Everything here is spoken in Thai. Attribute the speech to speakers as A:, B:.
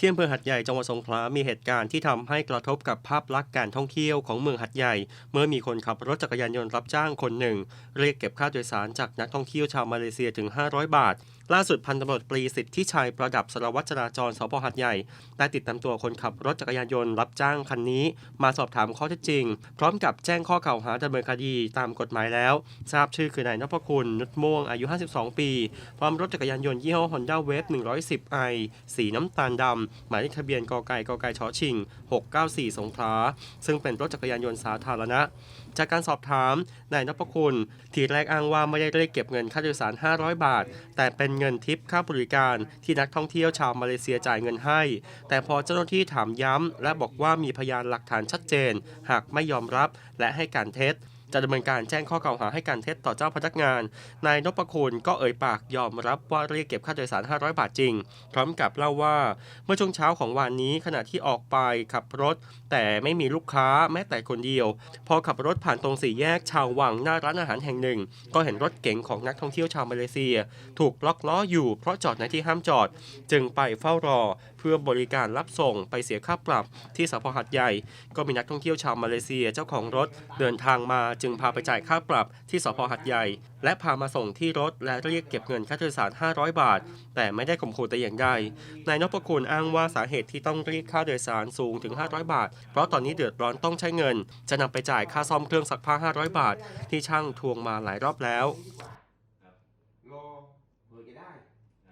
A: ที่อำเภอหัดใหญ่จังหวัดสงขลา มีเหตุการณ์ที่ทำให้กระทบกับภาพลักษณ์การท่องเที่ยวของเมืองหัดใหญ่ เมื่อมีคนขับรถจักรยานยนต์รับจ้างคนหนึ่ง เรียกเก็บค่าโดยสารจากนักท่องเที่ยวชาวมาเลเซียถึง 500 บาท ล่าสุดพันตำรวจปรีสิทธิชัยประดับสารวัตรจราจรสพหัดใหญ่ ได้ติดตามตัวคนขับรถจักรยานยนต์รับจ้างคันนี้ มาสอบถามข้อเท็จจริง พร้อมกับแจ้งข้อกล่าวหาดำเนินคดีตามกฎหมายแล้ว ทราบชื่อคือนายนพคุณนุชม่วงอายุ 52 ปี พร้อมรถจักรยานยนต์ยี่ห้อ Honda Wave 110i สีน้ำตาลดำหมายเลขทะเบียนกไก่กไก่ชอชิง 694 สงขลาซึ่งเป็นรถจักรยานยนต์สาธารณะ จากการสอบถามนายนพคุณทีแรกอ้างว่าไม่ได้เรียกเก็บเงินค่าโดยสาร 500 บาท แต่เป็นเงินทิปค่าบริการที่นักท่องเที่ยวชาวมาเลเซียจ่ายเงินให้ แต่พอเจ้าหน้าที่ถามย้ำ และบอกว่ามีพยานหลักฐานชัดเจน หากไม่ยอมรับและให้การเท็จ จะดำเนินการแจ้งข้อกล่าวหาให้การเท็จต่อเจ้าพนักงาน นายนพคุณก็เอ่ยปากยอมรับว่าเรียกเก็บค่าโดยสาร 500 บาทจริง พร้อมกับเล่าว่าเมื่อช่วงเช้าของวันนี้ขณะที่ออกไปขับรถ แต่ไม่มีลูกค้าแม้แต่คนเดียว พอขับรถผ่านตรงสี่แยกชาววังหน้าร้านอาหารแห่งหนึ่ง ก็เห็นรถเก๋งของนักท่องเที่ยวชาวมาเลเซีย ถูกล็อกล้ออยู่เพราะจอดในที่ห้ามจอด จึงไปเฝ้ารอเพื่อบริการรับส่งไปเสียค่าปรับที่สพหัดใหญ่ ก็มีนักท่องเที่ยวชาวมาเลเซียเจ้าของรถเดินทางมาจึงพาไปจ่ายค่าปรับที่สพหัดใหญ่ และพามาส่งที่รถและเรียกเก็บเงินค่าโดยสาร 500 บาท แต่ไม่ได้ข่มขู่แต่อย่างใดนายนพคุณอ้างว่าสาเหตุที่ต้องเรียกค่าโดยสารสูงถึง 500 บาท เพราะตอนนี้เดือดร้อนต้องใช้เงิน จะนำไปจ่ายค่าซ่อมเครื่องซักผ้า 500 บาท ที่ช่างทวงมาหลายรอบแล้ว